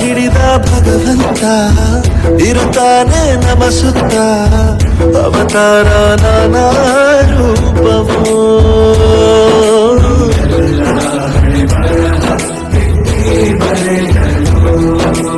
ಹಿಡಿದ ಭಗವಂತ ಇರುತ್ತಾನೆ ನಮ ಸುತ್ತ ಅವತಾರ ನಾನಾ ರೂಪವೋ ಬಾಳಲ್ಲಿ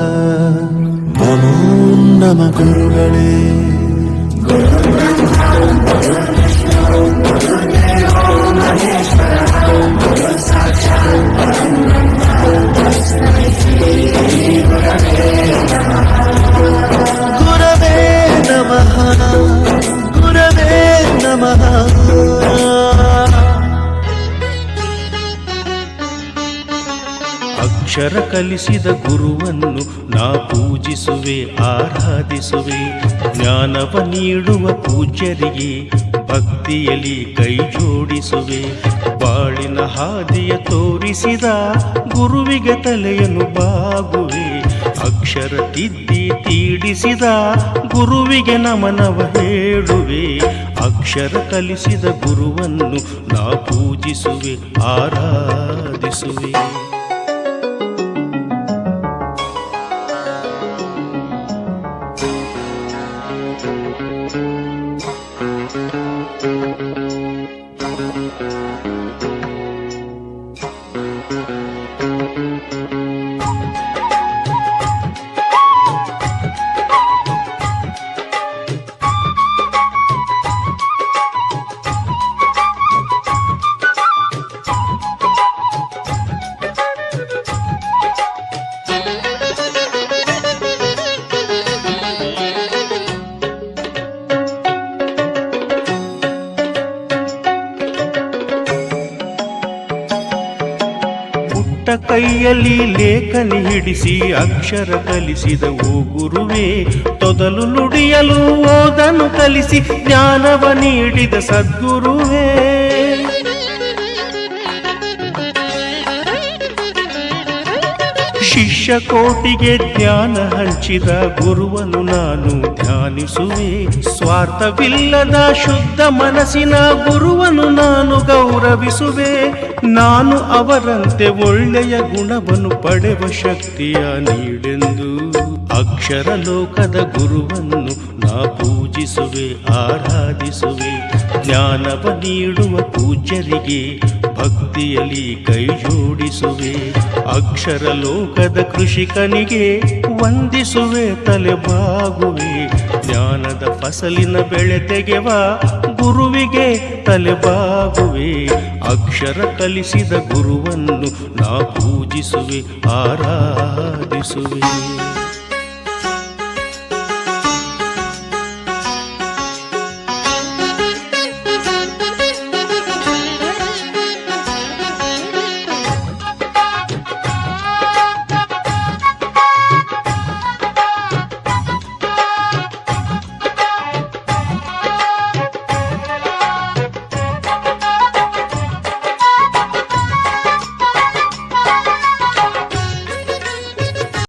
ಅಕ್ಷರ ಕಲಿಸಿದ ಗುರುವನ್ನು ನಾ ಪೂಜಿಸುವೆ, ಆರಾಧಿಸುವೆ. ಜ್ಞಾನವ ನೀಡುವ ಪೂಜ್ಯರಿಗೆ ಭಕ್ತಿಯಲ್ಲಿ ಕೈ ಜೋಡಿಸುವೆ. ಬಾಳಿನ ಹಾದಿಯ ತೋರಿಸಿದ ಗುರುವಿಗೆ ತಲೆಯನ್ನು ಬಾಗುವೆ. ಅಕ್ಷರ ತಿದ್ದಿ ತೀಡಿಸಿದ ಗುರುವಿಗೆ ನಮನವ ಹೇಳುವೆ. ಅಕ್ಷರ ಕಲಿಸಿದ ಗುರುವನ್ನು ನಾ ಪೂಜಿಸುವೆ, ಆರಾಧಿಸುವೆ. ಪುಟ್ಟ ಕೈಯಲ್ಲಿ ಲೇಖನಿ ಹಿಡಿಸಿ ಅಕ್ಷರ ಕಲಿಸಿದ ಓ ಗುರುವೇ, ತೊದಲು ನುಡಿಯಲು ಓದನು ಕಲಿಸಿ ಜ್ಞಾನವ ನೀಡಿದ ಸದ್ಗುರುವೇ. ಶಿಷ್ಯ ಕೋಟಿಗೆ ಜ್ಞಾನ ಹಂಚಿದ ಗುರುವನು ನಾನು ಧ್ಯಾನಿಸುವೆ. ಸ್ವಾರ್ಥವಿಲ್ಲದ ಶುದ್ಧ ಮನಸ್ಸಿನ ಗುರುವನು ನಾನು ಗೌರವಿಸುವೆ. ನಾನು ಅವರಂತೆ ಒಳ್ಳೆಯ ಗುಣವನ್ನು ಪಡೆವ ಶಕ್ತಿಯ ನೀಡೆಂದು ಅಕ್ಷರ ಲೋಕದ ಗುರುವನ್ನು ನಾ ಪೂಜಿಸುವೆ, ಆರಾಧಿಸುವೆ. ಜ್ಞಾನವ ನೀಡುವ ಪೂಜ್ಯರಿಗೆ ಭಕ್ತಿಯಲ್ಲಿ ಕೈ ಜೋಡಿಸುವೆ. ಅಕ್ಷರ ಲೋಕದ ಕೃಷಿಕನಿಗೆ ವಂದಿಸುವೆ, ತಲೆ ಬಾಗುವೆ. ಜ್ಞಾನದ ಫಸಲಿನ ಬೆಳೆ ತೆಗೆವ ಗುರುವಿಗೆ ತಲೆ ಬಾಗುವೆ. ಅಕ್ಷರ ಕಲಿಸಿದ ಗುರುವನ್ನು ನಾ ಪೂಜಿಸುವೆ, ಆರಾಧಿಸುವೆ.